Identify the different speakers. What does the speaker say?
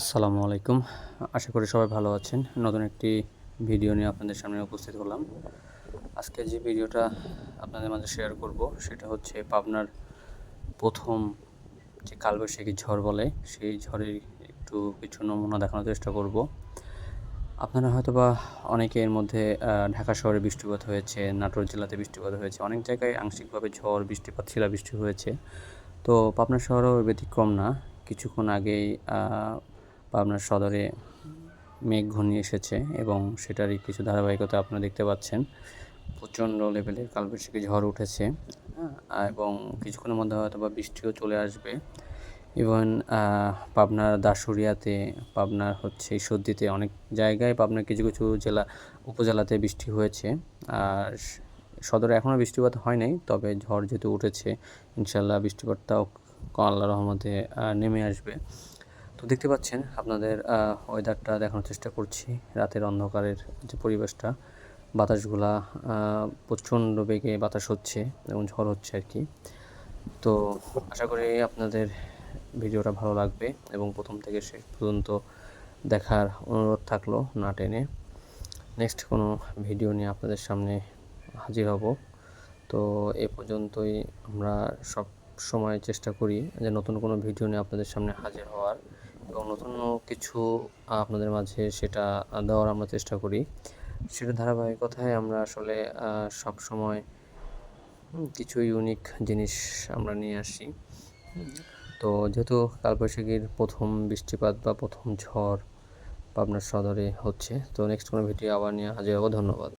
Speaker 1: আসসালামু আলাইকুম। আশা করি সবাই ভালো আছেন। নতুন একটি ভিডিও নিয়ে আপনাদের সামনে উপস্থিত হলাম। আজকে যে ভিডিওটা আপনাদের মাঝে শেয়ার করব, সেটা হচ্ছে পাবনার প্রথম যে কালবৈশাখী ঝড় বলে, সেই ঝড়ের একটু কিছু নমুনা দেখানোর চেষ্টা করব। আপনারা হয়তো বা অনেকে এর মধ্যে ঢাকা শহরে বৃষ্টিপাত হয়েছে, নাটোর জেলাতে বৃষ্টিপাত হয়েছে, অনেক জায়গায় আংশিকভাবে ঝড়, বৃষ্টিপাত, শিলাবৃষ্টি হয়েছে। তো পাবনা শহরেও ব্যতিক্রম না। কিছুক্ষণ আগেই আহ, পাবনার সদরে মেঘ ঘনিয়ে এসেছে এবং সেটারই কিছু ধারাবাহিকতা আপনারা দেখতে পাচ্ছেন। প্রচণ্ড লেভেলের কালবৈশাখী ঝড় উঠেছে এবং কিছুক্ষণের মধ্যে হয়তো বা বৃষ্টিও চলে আসবে। ইভেন পাবনার দাসুরিয়াতে পাবনার হচ্ছে সর্দিতে অনেক জায়গায় পাবনার কিছু কিছু জেলা উপজেলাতে বৃষ্টি হয়েছে। আর সদরে এখনও বৃষ্টিপাত হয় নাই তবে ঝড় যেহেতু উঠেছে ইনশাল্লাহ বৃষ্টিপাতটাও আল্লাহ রহমতে নেমে আসবে। তো দেখতে পাচ্ছেন আপনাদের ওয়েদারটা দেখানোর চেষ্টা করছি। রাতের অন্ধকারের যে পরিবেশটা, বাতাসগুলা প্রচণ্ড বেগে বাতাস হচ্ছে এবং ঝড় হচ্ছে আর কি। তো আশা করি আপনাদের ভিডিওটা ভালো লাগবে এবং প্রথম থেকে শেষ পর্যন্ত দেখার অনুরোধ থাকল না টেনে। নেক্সট কোনো ভিডিও নিয়ে আপনাদের সামনে হাজির হব। তো এ পর্যন্তই আমরা সব সময় চেষ্টা করি যে নতুন কোনো ভিডিও নিয়ে আপনাদের সামনে হাজির হওয়ার এবং নতুন কিছু আপনাদের মাঝে সেটা দেওয়ার আমরা চেষ্টা করি। সেটা ধারাবাহিকতায় আমরা আসলে সব সময় কিছু ইউনিক জিনিস আমরা নিয়ে আসি। তো যেহেতু কালবৈশাখীর প্রথম বৃষ্টিপাত বা প্রথম ঝড় পাবনার সদরে হচ্ছে, তো নেক্সট কোনো ভিডিও আবার নিয়ে হাজির হব। ধন্যবাদ।